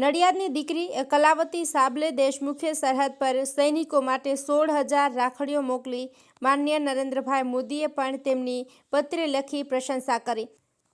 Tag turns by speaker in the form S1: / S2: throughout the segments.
S1: નડિયાદની દીકરી કલાવતી સાબલે દેશમુખે સરહદ પર સૈનિકો માટે સોળ હજાર રાખડીઓ મોકલી માન્ય નરેન્દ્રભાઈ મોદીએ પણ તેમની પત્રે લખી પ્રશંસા કરી.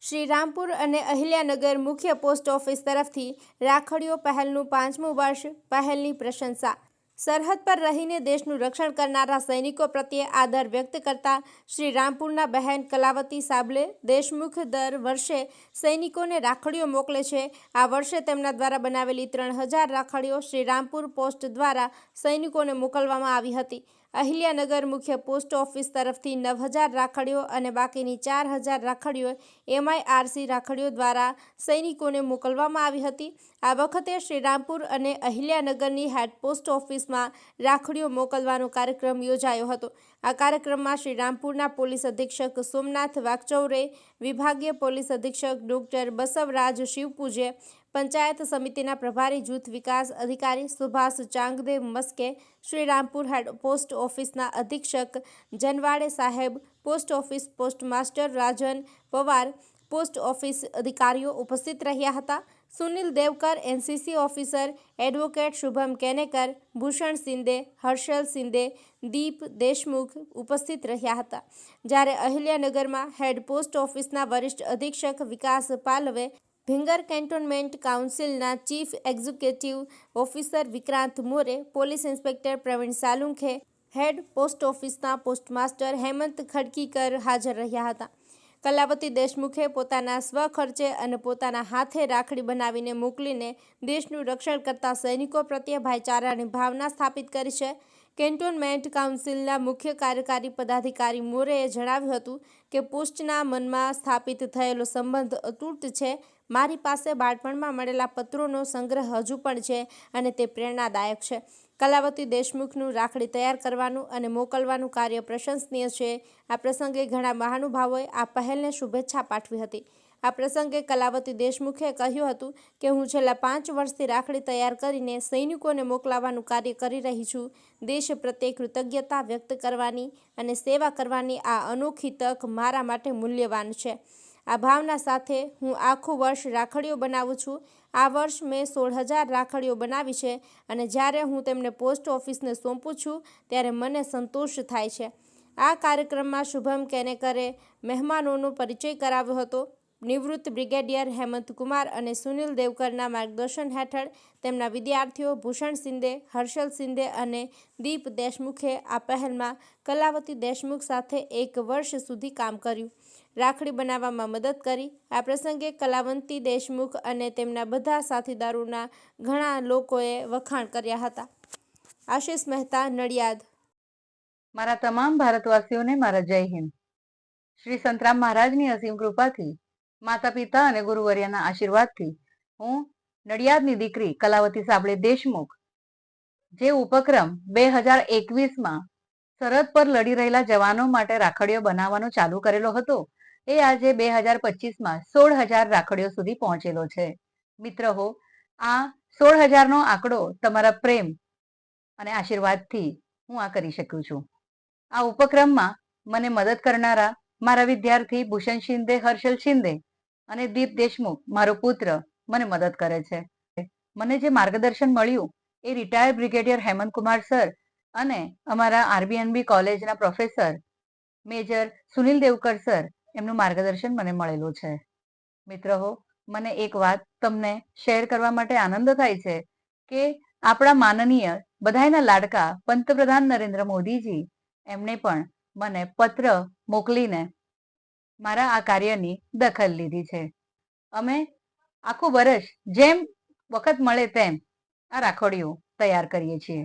S1: શ્રી રામપુર અને અહિલ્યાનગર મુખ્ય પોસ્ટ ઓફિસ તરફથી રાખડીઓ પહેલનું પાંચમું વર્ષ પહેલની પ્રશંસા સરહદ પર રહીને દેશનું રક્ષણ કરનારા સૈનિકો પ્રત્યે આદર વ્યક્ત કરતા શ્રી રામપુરના બહેન કલાવતી સાબલે દેશમુખ દર વર્ષે સૈનિકોને રાખડીઓ મોકલે છે. આ વર્ષે તેમના દ્વારા બનાવેલી ત્રણ હજાર રાખડીઓ શ્રી રામપુર પોસ્ટ દ્વારા સૈનિકોને મોકલવામાં આવી હતી. અહિલ્યાનગર મુખ્ય પોસ્ટ ઓફિસ તરફથી નવ હજાર રાખડીઓ અને બાકીની ચાર હજાર રાખડીઓ એમઆઈઆરસી રાખડીઓ દ્વારા સૈનિકોને મોકલવામાં આવી હતી. આ વખતે શ્રીરામપુર અને અહિલ્યાનગરની હેડ પોસ્ટ ઓફિસમાં રાખડીઓ મોકલવાનો કાર્યક્રમ યોજાયો હતો. આ કાર્યક્રમમાં શ્રીરામપુરના પોલીસ અધિક્ષક સોમનાથ વાગચૌરે વિભાગીય પોલીસ અધિક્ષક ડોક્ટર બસવરાજ શિવપૂજે પંચાયત સમિતિના પ્રભારી જૂથ વિકાસ અધિકારી સુભાષ ચાંગદેવ મસ્કે શ્રીરામપુર હેડ પોસ્ટ ઓફિસના અધિક્ષક જનવાડે સાહેબ, post office post master Rajan Pawar, post office અધિકારીઓ ઉપસ્થિત રહ્યા હતા. Sunil Devkar, NCC officer, advocate Shubham Kenekar, Bhushan Shinde Harshal Shinde Deep Deshmukh ઉપસ્થિત રહ્યા હતા. જ્યારે અહિલ્યાનગરમાં હેડ પોસ્ટ ઓફિસના વરિષ્ઠ અધિક્ષક Vikas Palve Bhingar cantonment કાઉન્સિલના chief executive officer Vikrant More, police inspector Pravin Salunkhe, head post ઓફિસના પોસ્ટમાસ્ટર હેમંત ખડકીકર હાજર રહ્યા હતા. કલાવતી દેશમુખે પોતાના સ્વખર્ચે અને પોતાના હાથે રાખડી બનાવીને મોકલીને દેશનું રક્ષણ કરતા સૈનિકો પ્રત્યે ભાઈચારાની ભાવના સ્થાપિત કરી છે. કેન્ટોનમેન્ટ કાઉન્સિલના મુખ્ય કાર્યકારી પદાધિકારી મોરેએ જણાવ્યું હતું કે પોસ્ટના મનમાં સ્થાપિત થયેલો સંબંધ અતૂટ છે. મારી પાસે બાળપણમાં મળેલા પત્રોનો સંગ્રહ હજુ પણ છે અને તે પ્રેરણાદાયક છે. કલાવતી દેશમુખનું રાખડી તૈયાર કરવાનું અને મોકલવાનું કાર્ય પ્રશંસનીય છે. આ પ્રસંગે ઘણા મહાનુભાવોએ આ પહેલને શુભેચ્છા પાઠવી હતી. આ પ્રસંગે કલાવતી દેશમુખે કહ્યું હતું કે, હું છેલ્લા પાંચ વર્ષથી રાખડી તૈયાર કરીને સૈનિકોને મોકલાવાનું કાર્ય કરી રહી છું. દેશ પ્રત્યે કૃતજ્ઞતા વ્યક્ત કરવાની અને સેવા કરવાની આ અનોખી તક મારા માટે મૂલ્યવાન છે. આ ભાવના સાથે હું આખું વર્ષ રાખડીઓ બનાવું છું. આ વર્ષ મેં સોળ હજાર રાખડીઓ બનાવી છે અને જ્યારે હું તેમને પોસ્ટ ઓફિસને સોંપું છું, ત્યારે મને સંતોષ થાય છે. આ કાર્યક્રમમાં શુભમ કેનેકરે મહેમાનોનો પરિચય કરાવ્યો હતો. નિવૃત્ત બ્રિગેડિયર હેમંત કુમાર અને સુનિલ દેવકરના માર્ગદર્શન હેઠળ તેમના વિદ્યાર્થીઓ ભૂષણ શિંદે હર્ષલ શિંદે અને દીપ દેશમુખે આ પહેલમાં કલાવતી દેશમુખ સાથે એક વર્ષ સુધી કામ કર્યું. રાખડી બનાવવામાં મદદ કરી. આ પ્રસંગે કલાવંતી દેશમુખ અને તેમના બધા સાથીદારોના ઘણા લોકોએ વખાણ કર્યા હતા. આશિષ મહેતા, નડિયાદ.
S2: મારા તમામ ભારતવાસીઓને મારા જય હિન્દ. શ્રી સંતરામ મહારાજની અસીમ કૃપાથી માતા પિતા અને ગુરુવર્યાના આશીર્વાદથી હું નડિયાદની દીકરી કલાવતી સાબળે દેશમુખ, જે ઉપક્રમ બે હજાર એકવીસમાં સરહદ પર લડી રહેલા જવાનો માટે રાખડીઓ બનાવવાનો ચાલુ કરેલો હતો, એ આજે બે હજાર પચીસમાં સોળ હજાર રાખડીઓ સુધી પહોંચેલો છે. મિત્ર હો, આ સોળ હજારનો આંકડો તમારા પ્રેમ અને આશીર્વાદથી હું આ કરી શકું છું. આ ઉપક્રમમાં મને મદદ કરનારા મારા વિદ્યાર્થી ભૂષણ શિંદે, હર્ષલ શિંદે અને દીપ દેશમુખ, મારો પુત્ર, મને મદદ કરે છે. મને જે માર્ગદર્શન મળ્યું એ retired brigadier Hemant Kumar sir અને અમારા આરબીએનબી કોલેજના professor major Sunil Devkar sir એમનું માર્ગદર્શન મને મળેલું છે. મિત્રો મને એક વાત તમને શેર કરવા માટે આનંદ થાય છે કે આપણા માનનીય બધાયના લાડકા પંતપ્રધાન નરેન્દ્ર મોદીજી એમણે પણ મને પત્ર મોકલીને મારા આ કાર્યની દખલ લીધી છે. અમે આખું વર્ષ જેમ વખત મળે તેમ આ રાખડીઓ તૈયાર કરીએ છીએ.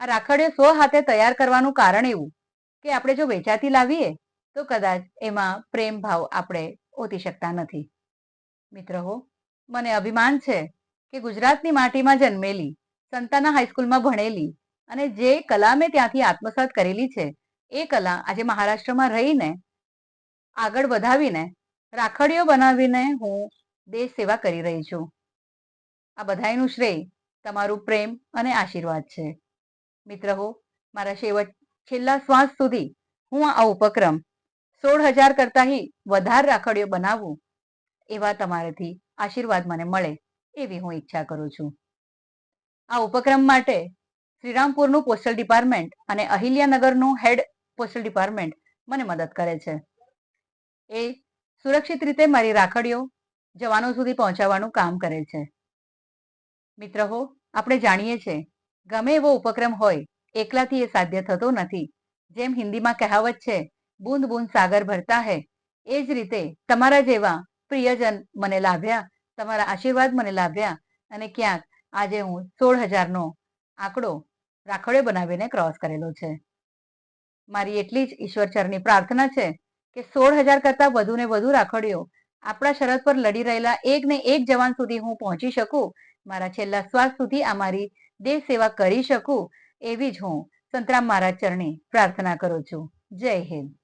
S2: આ રાખડીઓ સો હાથે તૈયાર કરવાનું કારણ એવું કે આપણે જો વેચાતી લાવીએ તો કદાચ એમાં પ્રેમ ભાવ આપણે ઓતી શકતા નથી. મિત્ર હો, મને અભિમાન છે કે ગુજરાતની માટીમાં જન્મેલી, સંતાના હાઈસ્કૂલમાં ભણેલી અને જે કલા મેં ત્યાંથી આત્મસાત કરેલી છે, એ કલા આજે મહારાષ્ટ્રમાં રહીને આગળ વધાવીને, રાખડીઓ બનાવીને હું દેશ સેવા કરી રહી છું. આ બધાયનું શ્રેય તમારું પ્રેમ અને આશીર્વાદ છે. મિત્ર હો, મારા છેવટ, છેલ્લા શ્વાસ સુધી હું આ ઉપક્રમ સોળ હજાર કરતાંય વધારે રાખડીઓ બનાવું એવા તમારાથી આશીર્વાદ મને મળે એવી હું ઈચ્છા કરું છું. આ ઉપક્રમ માટે શ્રીરામપુરનું પોસ્ટલ ડિપાર્ટમેન્ટ અને અહિલ્યાનગરનું હેડ પોસ્ટલ ડિપાર્ટમેન્ટ મને મદદ કરે છે. એ સુરક્ષિત રીતે મારી રાખડીઓ જવાનો સુધી પહોંચાડવાનું કામ કરે છે. મિત્ર હો, આપણે જાણીએ છીએ, ગમે એવો ઉપક્રમ હોય, એકલાથી એ સાધ્ય થતો નથી. જેમ હિન્દીમાં કહાવત છે, બૂંદ બૂંદ સાગર ભરતા હૈ. એ જ રીતે તમારા જેવા પ્રિયજન મને લાભ્યા, તમારા આશીર્વાદ મને લાભ્યા, અને ક્યાંક આજે હું સોળ હજારનો આંકડો રાખડે બનાવીને ક્રોસ કરેલો છે. મારી એટલી જ ઈશ્વરચરની પ્રાર્થના છે કે સોળ હજાર કરતાં વધુ ને વધુ રાખડીઓ આપણા શરત પર લડી રહેલા એક ને એક જવાન સુધી હું પહોંચી શકું? મારા છેલ્લા શ્વાસ સુધી આ મારી દેશ સેવા કરી શકું? એવી જ હું. સંતરામ મહારાજ ચરણી પ્રાર્થના કરું છું. જય હિન્દ.